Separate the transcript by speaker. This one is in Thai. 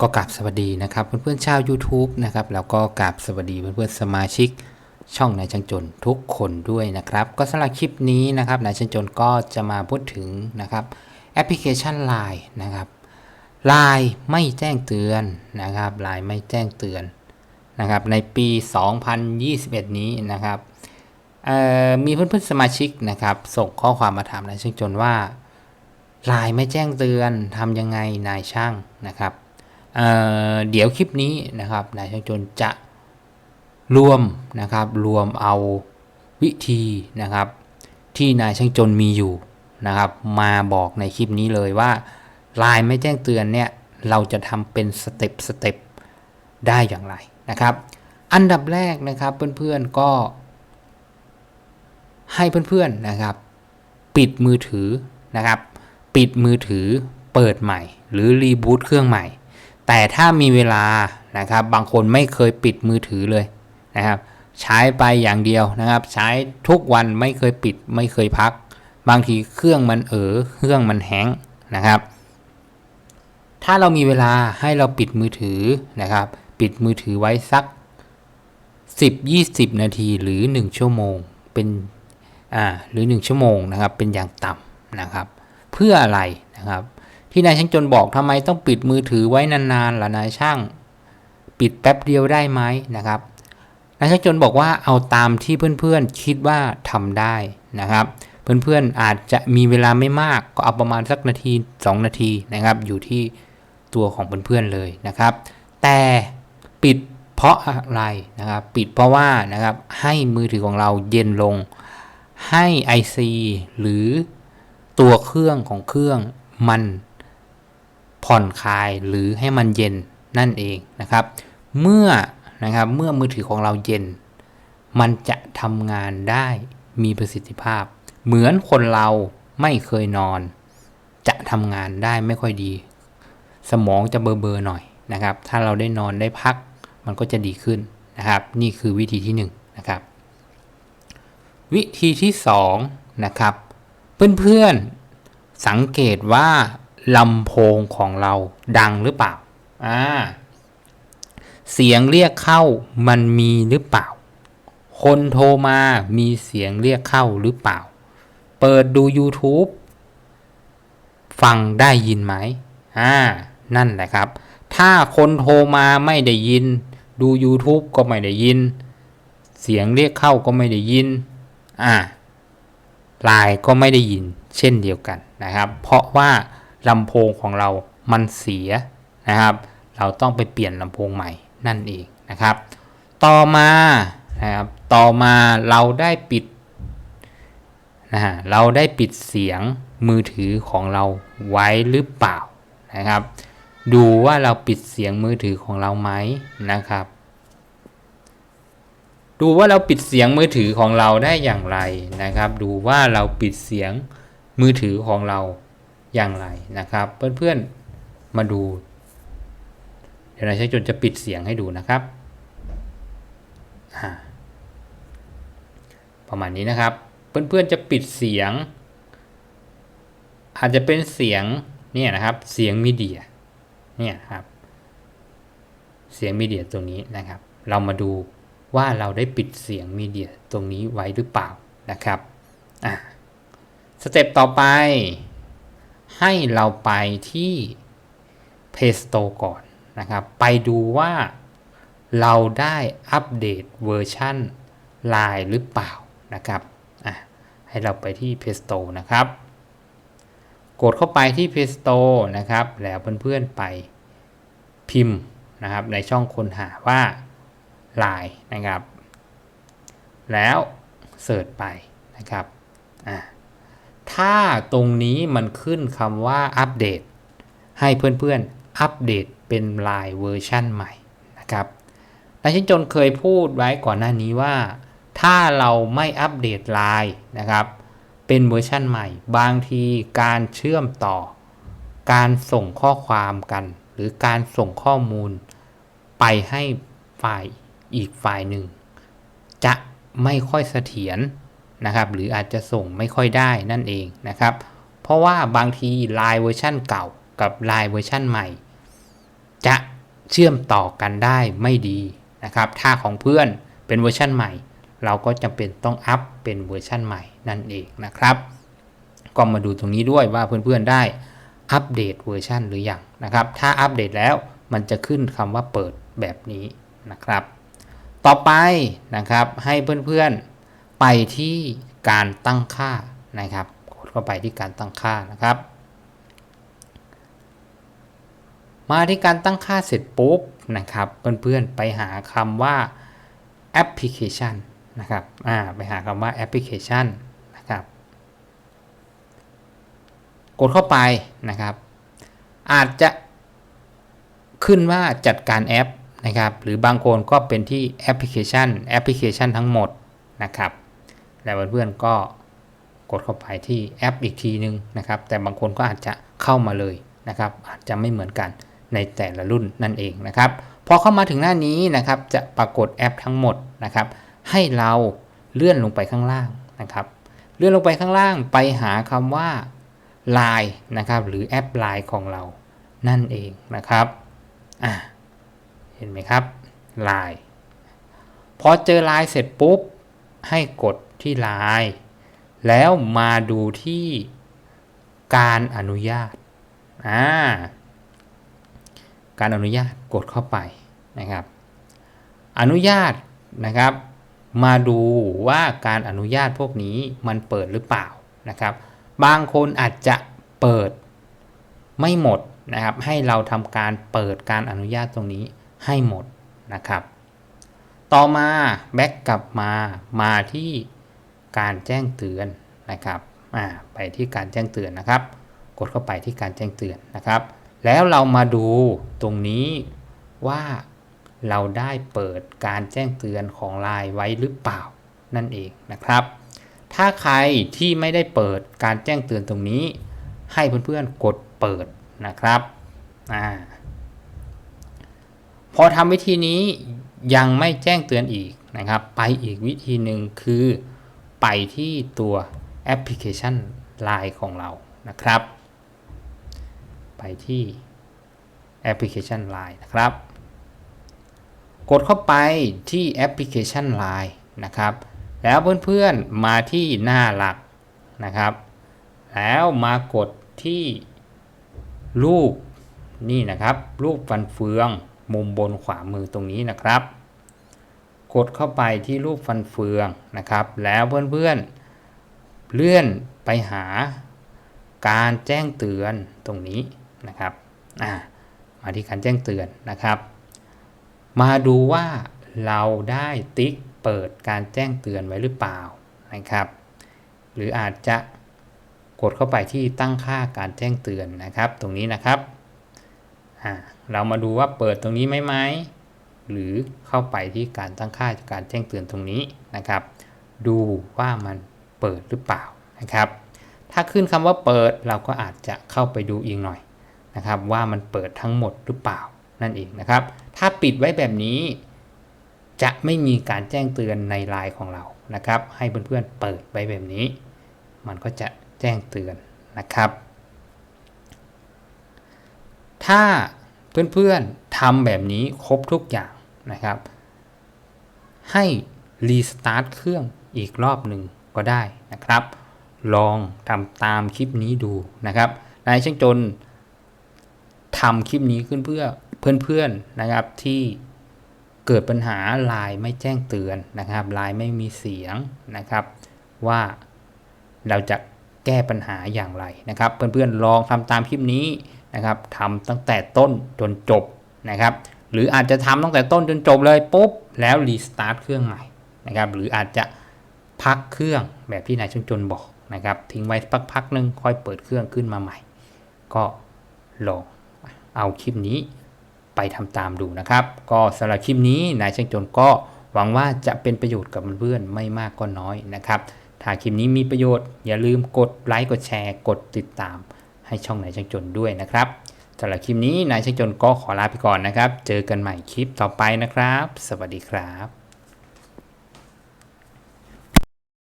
Speaker 1: ก็กราบสวัสดีนะครับเพื่อนๆชาว YouTube นะครับแล้วก็กราบสวัสดีเพื่อนๆสมาชิก ช่องนายช่างจนทุกคนด้วยนะครับ ก็สำหรับคลิปนี้นะครับนายช่างจนก็จะมาพูดถึงนะครับแอปพลิเคชัน Line นะครับ Line ไม่แจ้งเตือนนะครับ Line ไม่แจ้งเตือนนะครับในปี 2021 นี้นะครับเอ่อมีเพื่อนๆสมาชิกนะครับ ส่งข้อความมาถามนายช่างจนว่าไลน์ไม่แจ้งเตือนทำยังไงนายช่างนะครับ เเดี๋ยวคลิปนี้นะครับนายช่างจนจะรวมนะครับรวมเอาวิธีนะครับ ที่นายช่างจนมีอยู่นะครับ มาบอกในคลิปนี้เลยว่าลน์ไม่แจ้งเตือนเนี่ยเราจะทำเป็นสเต็ปสเต็ปได้อย่างไรนะครับ อันดับแรกนะครับเพื่อนๆก็ให้เพื่อนๆนะครับ ปิดมือถือนะครับ ปิดมือถือเปิดใหม่ หรือรีบูตเครื่องใหม่ แต่ถ้ามีเวลานะครับ บางคนไม่เคยปิดมือถือเลยนะครับ ใช้ไปอย่างเดียวนะครับ ใช้ทุกวันไม่เคยปิดไม่เคยพัก บางทีเครื่องมันเออเครื่องมันแห้งนะครับ ถ้าเรามีเวลาให้เราปิดมือถือนะครับ ปิดมือถือไว้สัก 10-20 นาทีหรือ 1 ชั่วโมงเป็นอ่าหรือ 1 ชั่วโมงนะครับ เป็นอย่างต่ำนะครับ เพื่ออะไรนะครับ ที่นายช่างจนบอกทำไมต้องปิดมือถือไว้นานๆล่ะนายช่าง ปิดแป๊บเดียวได้ไหมนะครับนายช่างจนบอกว่าเอาตามที่เพื่อนๆคิดว่าทำได้นะครับ เพื่อนๆอาจจะมีเวลาไม่มากก็เอาประมาณสักนาที 2 นาทีนะครับ อยู่ที่ตัวของเพื่อนๆเลยนะครับ แต่ปิดเพราะอะไรนะครับ ปิดเพราะว่านะครับให้มือถือของเราเย็นลง ให้ IC หรือตัวเครื่องของเครื่องมัน ผ่อนคลายหรือให้มันเย็นนั่นเองนะครับ เมื่อนะครับเมื่อมือถือของเราเย็น มันจะทำงานได้มีประสิทธิภาพ เหมือนคนเราไม่เคยนอน จะทำงานได้ไม่ค่อยดี สมองจะเบอร์เบอร์หน่อยนะครับ ถ้าเราได้นอนได้พัก มันก็จะดีขึ้นนะครับ นี่คือวิธีที่1นนะครับวิธีที่2นะครับ เพื่อนๆสังเกตว่า ลำโพงของเราดังหรือเปล่าอ่าเสียงเรียกเข้ามันมีหรือเปล่า คนโทรมามีเสียงเรียกเข้าหรือเปล่า เปิดดู YouTube ฟังได้ยินไหมอ่านั่นแหละครับ ถ้าคนโทรมาไม่ได้ยิน ดู YouTube ก็ไม่ได้ยิน เสียงเรียกเข้าก็ไม่ได้ยินอ่าลายก็ไม่ได้ยินเช่นเดียวกันนะครับ เพราะว่า ลำโพงของเรามันเสียนะครับ เราต้องไปเปลี่ยนลำโพงใหม่นั่นเองนะครับ ต่อมานะครับต่อมาเราได้ปิดนะฮะเราได้ปิดเสียงมือถือของเราไว้หรือเปล่านะครับ ดูว่าเราปิดเสียงมือถือของเราไหมนะครับ ดูว่าเราปิดเสียงมือถือของเราได้อย่างไรนะครับ ดูว่าเราปิดเสียงมือถือของเรา อย่างไรนะครับ เพื่อนๆมาดู เดี๋ยวนายใช้จนจะปิดเสียงให้ดูนะครับ ประมาณนี้นะครับ เพื่อนๆจะปิดเสียง อาจจะเป็นเสียงเนี่ยนะครับ เสียงมีเดียเนี่ยครับ เสียงมีเดียตรงนี้นะครับ เรามาดูว่าเราได้ปิดเสียงมีเดียตรงนี้ไว้หรือเปล่านะครับอะสเต็ปต่อไป ให้เราไปที่ Play Store ก่อนนะครับ ไปดูว่าเราได้อัปเดตเวอร์ชัน Line หรือเปล่านะครับอะให้เราไปที่ Play Store นะครับ กดเข้าไปที่ Play Store นะครับ แล้วเพื่อนๆไปพิมพ์นะครับในช่องค้นหาว่าลายนะครับ แล้วเสิร์ชไปนะครับอ่า ถ้าตรงนี้มันขึ้นคำว่าอัปเดต ให้เพื่อนๆ อัปเดตเป็นลายเวอร์ชั่นใหม่นะครับนายชินจนเคยพูดไว้ก่อนหน้านี้ว่า ถ้าเราไม่อัปเดตลายนะครับ เป็นเวอร์ชั่นใหม่ บางทีการเชื่อมต่อ การส่งข้อความกัน หรือการส่งข้อมูล ไปให้ฝ่ายอีกฝ่ายหนึ่ง จะไม่ค่อยเสถียร นะครับ หรืออาจจะส่งไม่ค่อยได้นั่นเองนะครับ เพราะว่าบางทีลายเวอร์ชั่นเก่ากับลายเวอร์ชั่นใหม่ จะเชื่อมต่อกันได้ไม่ดีนะครับ ถ้าของเพื่อนเป็นเวอร์ชันใหม่ เราก็จำเป็นต้องอัพเป็นเวอร์ชันใหม่นั่นเองนะครับ ก็มาดูตรงนี้ด้วยว่าเพื่อนๆได้อัปเดตเวอร์ชันหรือยังนะครับ ถ้าอัปเดตแล้วมันจะขึ้นคำว่าเปิดแบบนี้นะครับ ต่อไปนะครับให้เพื่อนๆ ไปที่การตั้งค่านะครับกดเข้าไปที่การตั้งค่านะครับ มาที่การตั้งค่าเสร็จปุ๊บนะครับเพื่อนๆไปหาคำว่าแอปพลิเคชันนะครับอ่าไปหาคำว่าแอปพลิเคชันนะครับ กดเข้าไปนะครับ อาจจะขึ้นว่าจัดการแอปนะครับ หรือบางคนก็เป็นที่แอปพลิเคชันแอปพลิเคชันทั้งหมดนะครับ แล้วเพื่อนๆก็กดเข้าไปที่แอปอีกทีนึงนะครับ แต่บางคนก็อาจจะเข้ามาเลยนะครับ อาจจะไม่เหมือนกันในแต่ละรุ่นนั่นเองนะครับพอเข้ามาถึงหน้านี้นะครับจะปรากฏแอปทั้งหมดนะครับ ให้เราเลื่อนลงไปข้างล่างนะครับ เลื่อนลงไปข้างล่างไปหาคำว่า Line นะครับ หรือแอป Line ของเรานั่นเองนะครับอ่าเห็นไหมครับ Line พอเจอ Line เสร็จปุ๊บให้กด ที่ Line แล้วมาดูที่การอนุญาตอ่าการอนุญาตกดเข้าไปนะครับ อนุญาตนะครับ มาดูว่าการอนุญาตพวกนี้มันเปิดหรือเปล่านะครับ บางคนอาจจะเปิดไม่หมดนะครับ ให้เราทำการเปิดการอนุญาตตรงนี้ให้หมดนะครับ ต่อมาแบ็กกลับมามาที่ การแจ้งเตือนนะครับอ่าไปที่การแจ้งเตือนนะครับ กดเข้าไปที่การแจ้งเตือนนะครับ แล้วเรามาดูตรงนี้ว่าเราได้เปิดการแจ้งเตือนของ Line ไว้หรือเปล่านั่นเองนะครับ ถ้าใครที่ไม่ได้เปิดการแจ้งเตือนตรงนี้ ให้เพื่อนๆกดเปิดนะครับอ่าพอทำวิธีนี้ยังไม่แจ้งเตือนอีกนะครับ ไปอีกวิธีหนึ่งคือ ไปที่ตัวแอปพลิเคชัน Line ของเรานะครับ ไปที่แอปพลิเคชัน Line นะครับ กดเข้าไปที่แอปพลิเคชัน Line นะครับ แล้วเพื่อนๆมาที่หน้าหลักนะครับ แล้วมากดที่รูปนี่นะครับ รูปฟันเฟืองมุมบนขวามือตรงนี้นะครับ กดเข้าไปที่รูปฟันเฟืองนะครับ แล้วเพื่อนๆเลื่อนไปหาการแจ้งเตือนตรงนี้นะครับมาที่การแจ้งเตือนนะครับ มาดูว่าเราได้ติ๊กเปิดการแจ้งเตือนไว้หรือเปล่านะครับ หรืออาจจะกดเข้าไปที่ตั้งค่าการแจ้งเตือนนะครับ ตรงนี้นะครับเรามาดูว่าเปิดตรงนี้ไหมไหม หรือเข้าไปที่การตั้งค่าการแจ้งเตือนตรงนี้นะครับ ดูว่ามันเปิดหรือเปล่านะครับ ถ้าขึ้นคำว่าเปิดเราก็อาจจะเข้าไปดูอีกหน่อยนะครับ ว่ามันเปิดทั้งหมดหรือเปล่านั่นเองนะครับ ถ้าปิดไว้แบบนี้ จะไม่มีการแจ้งเตือนในไลน์ของเรานะครับ ให้เพื่อนๆเปิดไว้แบบนี้ มันก็จะแจ้งเตือนนะครับ ถ้าเพื่อนๆทำแบบนี้ครบทุกอย่าง นะครับ ให้รีสตาร์ทเครื่องอีกรอบหนึ่งก็ได้นะครับ ลองทำตามคลิปนี้ดูนะครับนายช่างจนทำคลิปนี้ขึ้นเพื่อเพื่อนๆนะครับที่เกิดปัญหาไลน์ไม่แจ้งเตือนนะครับไลน์ไม่มีเสียงนะครับ ว่าเราจะแก้ปัญหาอย่างไรนะครับ เพื่อนๆลองทำตามคลิปนี้นะครับทำตั้งแต่ต้นจนจบนะครับ หรืออาจจะทำตั้งแต่ต้นจนจบเลยปุ๊บแล้วรีสตาร์ทเครื่องใหม่นะครับหรืออาจจะพักเครื่องแบบที่นายช่างจนบอกนะครับทิ้งไว้สักพักหนึ่งค่อยเปิดเครื่องขึ้นมาใหม่ ก็ลองเอาคลิปนี้ไปทำตามดูนะครับ ก็สำหรับคลิปนี้นายช่างจนก็หวังว่าจะเป็นประโยชน์กับเพื่อนๆไม่มากก็น้อยนะครับ ถ้าคลิปนี้มีประโยชน์อย่าลืมกดไลค์กดแชร์ กดติดตามให้ช่องนายช่างจนด้วยนะครับ สำหรับคลิปนี้นายชัยจนก็ขอลาไปก่อนนะครับ เจอกันใหม่คลิปต่อไปนะครับ สวัสดีครับ